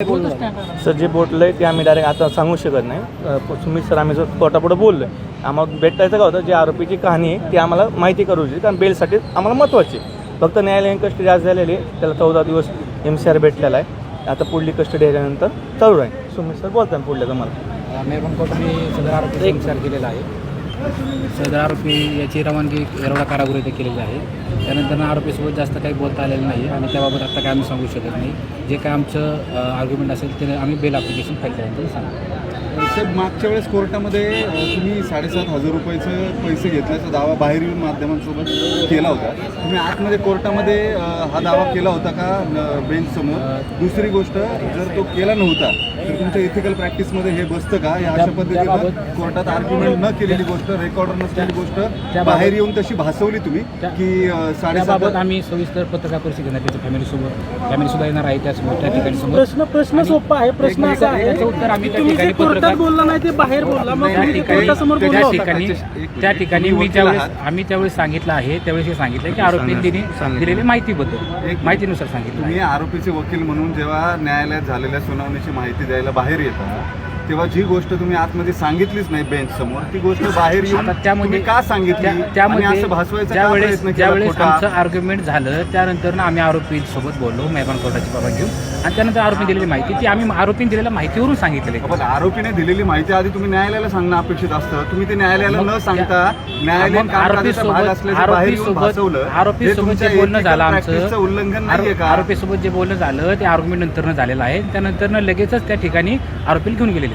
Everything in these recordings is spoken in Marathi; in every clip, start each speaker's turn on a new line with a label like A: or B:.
A: सर जे बोललं आहे ते आम्ही डायरेक्ट आता सांगू शकत नाही. सुमित सर आम्ही जर कोर्टापुढे बोललो आहे आम्हाला भेटायचं का होतं? जे आरोपीची कहाणी आहे ती आम्हाला माहिती करू इच्छित कारण बेलसाठी आम्हाला महत्त्वाची आहे. फक्त न्यायालयीन कस्टडी आज झालेली आहे. त्याला चौदा दिवस एम सी आर भेटलेला आहे. आता पुढली कस्टडी आल्यानंतर चालू राहील. सुमित सर बोलताना पुढल्या तुम्हाला.
B: मेहरबान कोर्टाने सदर आरोपी विचार केलेला आहे. सदर आरोपी याची रवानगी येरवडा कारागृह इथे केलेली आहे. त्यानंतर आरोपीसोबत जास्त काही बोलता आलेलं नाही आणि त्याबाबत आता काय आम्ही सांगू शकत नाही. जे काय आमचं आर्ग्युमेंट असेल ते आम्ही बेल ॲप्लिकेशन फाईल केल्यानंतर सांगू.
C: साहेब मागच्या वेळेस कोर्टामध्ये तुम्ही साडेसात हजार रुपयाचे पैसे घेतल्याचा दावा बाहेर येऊन माध्यमांसोबत केला होता. तुम्ही आतमध्ये कोर्टामध्ये हा दावा केला होता का बेंच समोर? दुसरी गोष्ट जर तो केला नव्हता तर तुमच्या इथिकल प्रॅक्टिसमध्ये हे बसतं का? या अशा पद्धतीनं कोर्टात आर्ग्युमेंट न केलेली गोष्ट रेकॉर्डर नसलेली गोष्ट बाहेर येऊन तशी भासवली तुम्ही की साडेसात
B: आम्ही सविस्तर पत्रकार परिषद घेणार त्याच्या फॅमिलीसोबत फॅमिली सुद्धा येणार आहे त्यासमोर त्या ठिकाणी समोर
D: प्रश्न प्रश्न सोपा आहे प्रश्न असा आहे
B: त्याचं उत्तर आम्ही त्या ठिकाणी
D: बोलला नाही ते बाहेर बोलला मग
B: त्या
D: तुम्ही ते
B: ठिकाणी
D: कोर्टासमोर
B: त्या
D: बोलला होता का?
B: ठिकाणी. त्या मी त्यावेळेस. आम्ही त्यावेळेस सांगितलं आहे त्यावेळेस हे सांगितलं की आरोपीने
A: सांगितलं.
B: दिलेली माहितीबद्दल
C: एक-
B: माहितीनुसार सांगितलं
C: तुम्ही
B: आहे.
C: आरोपीचे वकील म्हणून जेव्हा न्यायालयात झालेल्या सुनावणीची माहिती द्यायला बाहेर येता तेव्हा जी गोष्ट तुम्ही आतमध्ये सांगितलीच नाही बेंच समोर ती गोष्ट बाहेर येऊन
B: त्यामध्ये
C: का सांगितली?
B: त्यामध्ये
C: असं भासवायचा
B: ज्यावेळेस ज्यावेळेस? आमचं आर्ग्युमेंट झालं त्यानंतर ना आम्ही आरोपी सोबत बोललो मेहरबान कोर्टाची बाबा घेऊन. आणि त्यानंतर आरोपी दिलेली माहिती ती आम्ही आरोपीने दिलेल्या माहितीवरून सांगितलेली.
C: पण आरोपीने दिलेली माहिती आधी तुम्ही न्यायालयाला सांगणं अपेक्षित असतं. तुम्ही ते न्यायालयाला न सांगता न्यायालयीन
B: आरोपीसोबत-
C: भासवलं.
B: आरोपीसोबत
C: हे तुमच्या
B: जे बोलणं झालं आमचं-
C: उल्लंघन नाहीये का?
B: आरोपीसोबत जे बोलणं झालं ते आर्ग्युमेंट नंतरनं झालेलं आहे. त्यानंतर लगेचच त्या ठिकाणी आरोपीला घेऊन गेलेले.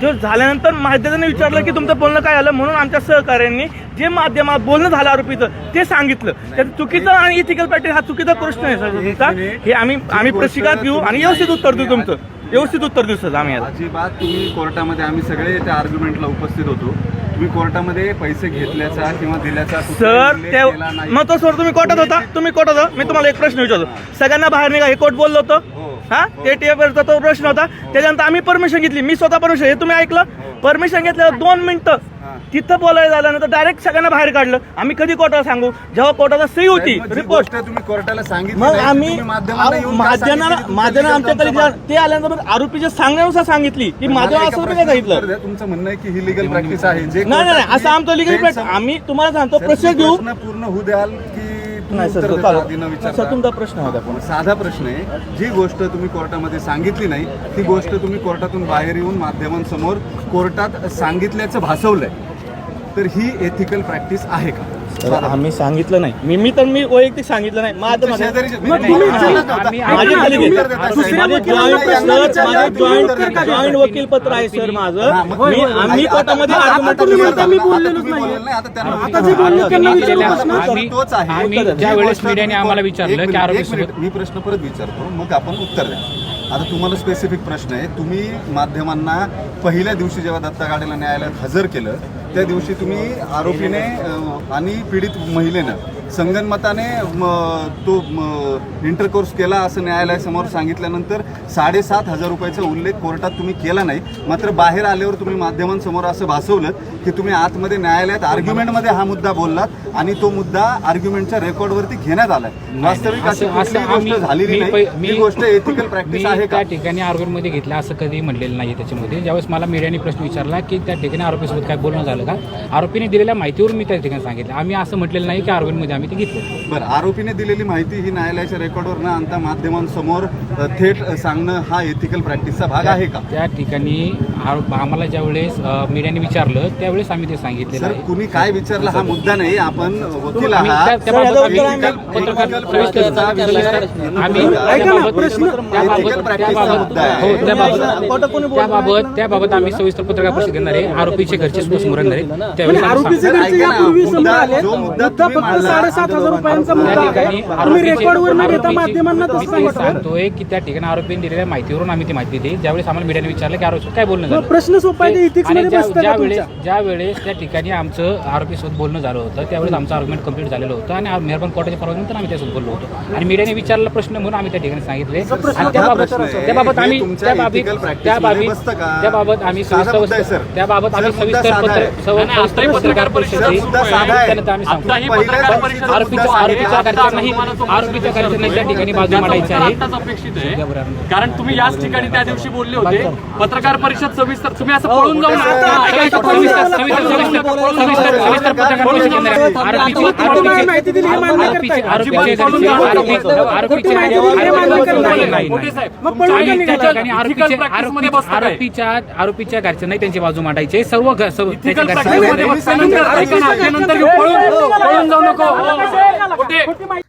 A: तेव्हा झाल्यानंतर माध्यमाने विचारलं की तुमचं बोलणं काय आलं म्हणून आमच्या सहकार्यांनी जे माध्यमात बोलणं झालं आरोपीचं ते सांगितलं. त्यात चुकीचं आणि इथिकल प्रॅक्टिस हा चुकीचा प्रश्न आहे सर तुमचा. हे आम्ही आम्ही प्रतिसाद घेऊ आणि व्यवस्थित उत्तर देऊ तुमचं. व्यवस्थित उत्तर देऊ सर आम्ही
C: अजिबात तुम्ही कोर्टामध्ये आम्ही सगळे त्या आर्ग्युमेंटला उपस्थित होतो. तुम्ही कोर्टामध्ये पैसे घेतल्याचा किंवा दिल्याचा
A: सर त्या. मग तो सर तुम्ही कोर्टात होता? तुम्ही कोर्टात मी तुम्हाला एक प्रश्न विचारतो. सगळ्यांना बाहेर निघा. हे कोर्ट बोललो होतं?
C: हो.
A: हा. ते टीएफचा तो प्रश्न होता. त्याच्यानंतर आम्ही परमिशन घेतली. मी स्वतः परमिशन हे तुम्ही ऐकलं? परमिशन घेतल्यावर दोन मिनिटं.
C: हा.
A: तिथं बोलायला झाल्यानंतर डायरेक्ट सगळ्यांना बाहेर काढलं. आम्ही कधी कोर्टाला सांगू? जेव्हा कोर्टाला सही होती रिपोर्ट
C: तुम्ही कोर्टाला सांगितली
A: मग आम्ही
C: माध्यमांना legal
A: आमच्याकडे ते आल्यानंतर आरोपीच्या सांगण्यानुसार सांगितली की
C: एका
A: असं काय सांगितलं.
C: तुमचं म्हणणं आहे की ही लिगल प्रॅक्टिस आहे.
A: नाही नाही असं आमचं लिगल
C: समोर-
A: आम्ही तुम्हाला सांगतो
C: तुम्ही
A: घेऊ.
C: प्रश्न पूर्ण होऊ द्याल.
A: नाही सर
C: उत्तर
A: तो
C: देता
A: चालू
C: आधी न
A: सर
C: विचारता?
A: तुमचा प्रश्न होता पण
C: साधा प्रश्न आहे. जी गोष्ट तुम्ही कोर्टामध्ये सांगितली नाही ती गोष्ट तुम्ही कोर्टातून बाहेर येऊन माध्यमांसमोर कोर्टात सांगितल्याचं भासवलंय. तर ही एथिकल प्रॅक्टिस आहे का?
A: तर आम्ही सांगितलं नाही. मी मी तर मी वैयक्तिक सांगितलं नाही. माझं
D: मग तुम्ही
B: आम्ही-
A: माझे.
D: दुसऱ्या
C: माझे
D: वकिलांना प्रश्न विचारला, तुम्ही का
A: वकील पत्र आहे सर माझं. मी आम्ही
C: आता-
A: कोर्टामध्ये
C: आता-
A: argument
C: आता
D: तुम्ही
C: तुम्ही
D: म्हणता मी
C: आता
D: बोललेलोच
C: तुम्ही
D: नाहीये.
C: बोलले नाही, आता त्यांना
D: आता जे बोलले
B: आरोपीने
D: त्यांना
B: दिलेल्या-
D: विचारू प्रश्न.
B: आम्ही-
C: तोच आहे.
B: आम्ही
A: उत्तर द्या.
B: ज्या वेळेस
C: गोष्ट
B: मीडियाने
C: तुम्ही
B: आम्हाला विचारलं
C: एक
B: की
C: मिनिट,
B: आरोपी
C: एक मिनिट, मी प्रश्न परत विचारतो. मग आपण उत्तर द्या. आता तुम्हाला स्पेसिफिक प्रश्न आहे. तुम्ही माध्यमांना पहिल्या दिवशी जेव्हा दत्ता गाडेला न्यायालयात हजर केलं त्या दिवशी तुम्ही आरोपीने आणि पीडित महिलेनं संगनमताने तो इंटरकोर्स केला असं न्यायालयासमोर सांगितल्यानंतर साडेसात हजार रुपयाचा उल्लेख कोर्टात तुम्ही केला नाही. मात्र बाहेर आल्यावर तुम्ही माध्यमांसमोर असं भासवलं की तुम्ही आतमध्ये न्यायालयात आर्ग्युमेंटमध्ये हा मुद्दा बोललात आणि तो मुद्दा आर्ग्युमेंटच्या रेकॉर्डवरती घेण्यात आलाय. वास्तविक अशी
B: असं
C: कुठलीही गोष्ट झालेली
B: मी
C: नाही.
B: मी-
C: ही गोष्ट एथिकल प्रॅक्टिस
B: मी
C: आहे का?
B: त्या ठिकाणी आरोपीमध्ये घेतलं असं कधी म्हणलेलं नाही त्याच्यामध्ये. ज्यावेळेस मला मीडियाने प्रश्न विचारला की त्या ठिकाणी आरोपीसोबत काय बोलणं झालं का? आरोपीने दिलेल्या माहितीवरून मी त्या ठिकाणी सांगितलं. आम्ही असं म्हटलेलं नाही की आरोपीमध्ये आम्ही ते घेतलं.
C: बरं आरोपीने दिलेली माहिती ही न्यायालयाच्या रेकॉर्डवर न आणता माध्यमांसमोर थेट सांगणं हा एथिकल प्रॅक्टिसचा भाग आहे का?
B: त्या ठिकाणी आम्हाला ज्यावेळेस मीडियाने विचारलं त्यावेळेस आम्ही ते सांगितलेलं
C: सर
B: आहे.
C: कुणी काय विचारलं हा मुद्दा नाही आपण वकील
B: आम्ही
C: आहात.
B: त्या- त्या
A: सर,
B: बाबत
A: याचा
B: आम्ही
A: उत्तर
B: पत्रकार
C: ethical
B: सविस्तर-
C: practiceचा विषय
B: सविस्तर- आम्ही
C: ऐका
D: ना,
B: त्याबाबत-
D: प्रश्न-
B: त्याबाबत-
C: ethical practiceचा
B: त्याबाबत-
C: मुद्दा आहे.
B: हो, त्याबाबत-
A: कोणी
B: त्याबाबत त्याबाबत आम्ही सविस्तर पत्रकार परिषद घेणार आहे. आरोपीचे घरचे सुद्धा समोर येणार आहे त्यावेळेस आम्ही
D: आरोपीचे घरचे यापूर्वी समोर आले
C: मुद्दा
D: फक्त साडेसात हजार रुपयांचा
B: त्या
D: मुद्दा
B: ठिकाणी
D: आहे तुम्ही
B: आरोपीचे-
D: रेकॉर्डवर न घेता
B: आरोपीची-
D: माध्यमांना
B: मी
D: तसं
B: ते
D: सांगतो
B: सांगतोय की त्या ठिकाणी आरोपीने दिलेल्या माहितीवरून आम्ही ती माहिती दिली. ज्यावेळेस आम्हाला मीडियाने विचारलं की आरोपी काय बोलणं झालं?
D: प्रश्न सोपा आहे ते ethics
B: आणि
D: मध्ये
B: ज्या-
D: बसतं का
B: ज्यावेळेस
D: तुमच्या?
B: ज्यावेळेस वेळेस त्या ठिकाणी आमचं आरोपीसोबत बोलणं झालं होतं. त्यावेळेस आमचं आर्ग्युमेंट कंप्लीट झालेलं होतं आणि मेहरबान कोर्टाच्या परवानगीनंतर आम्ही त्यासोबत बोललो होतो. आणि मीडियाने विचारला प्रश्न म्हणून आम्ही त्या ठिकाणी सांगितले. आणि त्याबाबत
C: हे
B: आम्ही त्या बाबी त्या बाबी? त्याबाबत आम्ही सविस्तर. त्याबाबत आम्ही सविस्तर पत्र सविस्तर पत्रकार. त्यानंतर आम्ही सांगतो.
E: परिषद
B: आरोपीच्या त्या ठिकाणी बाजू मांडायची आहे.
E: कारण तुम्ही याच ठिकाणी त्या दिवशी बोलले होते. पत्रकार परिषद सविस्तर तुम्ही असं पळून जाऊन
D: हे.
B: आरोपीच्या. आरोपीच्या-
D: हे
B: घरच्यांनाही त्यांची बाजू मांडायची. सर्व
E: पळून जाऊ नको